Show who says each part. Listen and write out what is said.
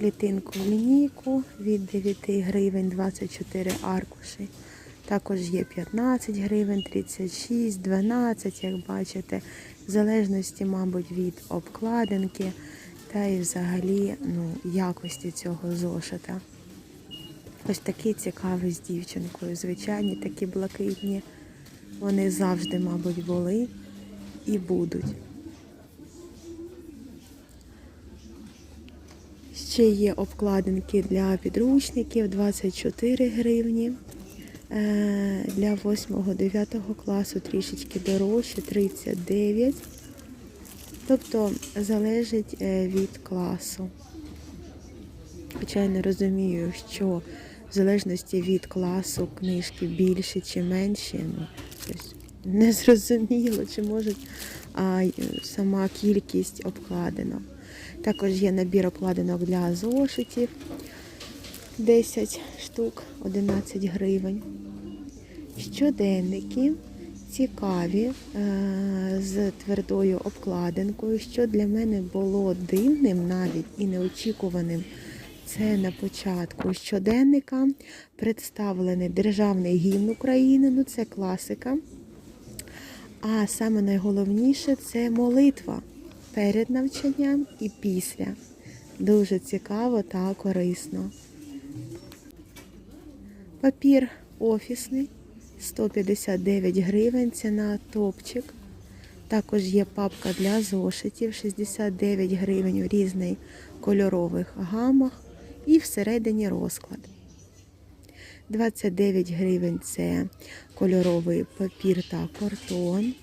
Speaker 1: клітинку лінійку від 9 гривень 24 аркуші. Також є 15 гривень, 36, 12, як бачите, в залежності, мабуть, від обкладинки та і взагалі ну, якості цього зошита. Ось такий цікавий з дівчинкою. Звичайні, такі блакитні. Вони завжди, мабуть, були і будуть. Ще є обкладинки для підручників 24 гривні. Е, Для 8-9 класу трішечки дорожче 39. Тобто залежить е, від класу. Не розумію, що в залежності від класу книжки більші чи менші. Ну, не зрозуміло, чи може а, сама кількість обкладинок. Також є набір обкладинок для зошитів 10 штук, 11 гривень. Щоденники цікаві е, з твердою обкладинкою, що для мене було дивним навіть і неочікуваним. Це на початку щоденника представлений державний гімн України, ну це класика. А саме найголовніше це молитва перед навчанням і після. Дуже цікаво та корисно. Папір офісний 159 гривень, ціна топчик. Також є папка для зошитів 69 гривень у різних кольорових гамах і всередині розклад. 29 гривень це кольоровий папір та картон.